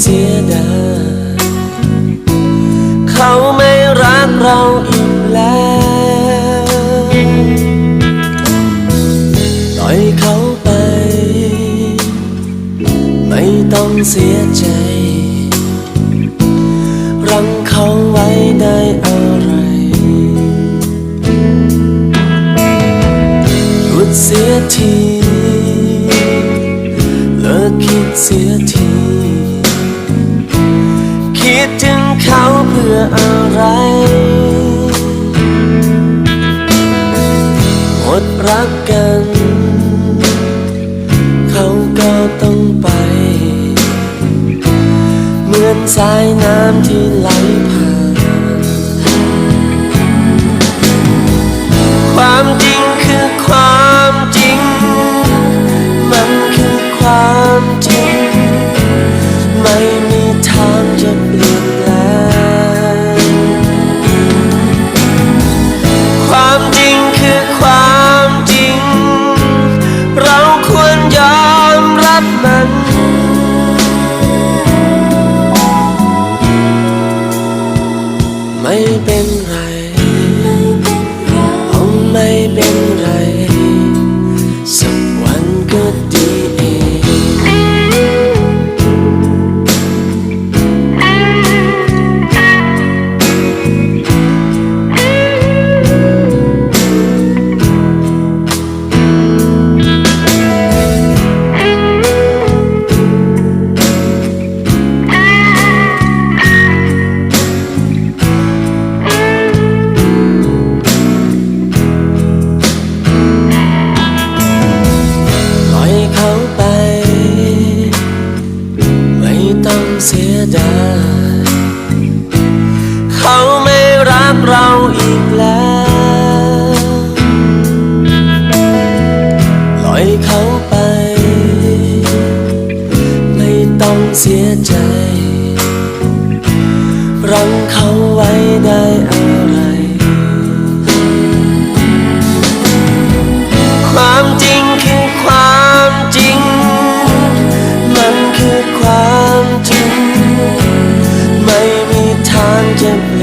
เสียดายเขาไม่รักเราอีกแล้วปล่อยเขาไป ไม่ต้องเสียใจ รังเขาไว้ได้อะไรหยุดเสียทีเลิกคิดเสียที พื่ออะไรหมดรักกัน เขาก็ต้องไป เหมือนสายน้ำที่ไหลผ่าน เป็นไร เราอีกแล้วปล่อยเขาไป ไม่ต้องเสียใจ รังเขาไว้ได้อะไร ความจริงคือความจริง มันคือความจริง ไม่มีทางจะ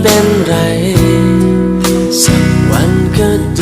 เป็นไร สักวันก็ด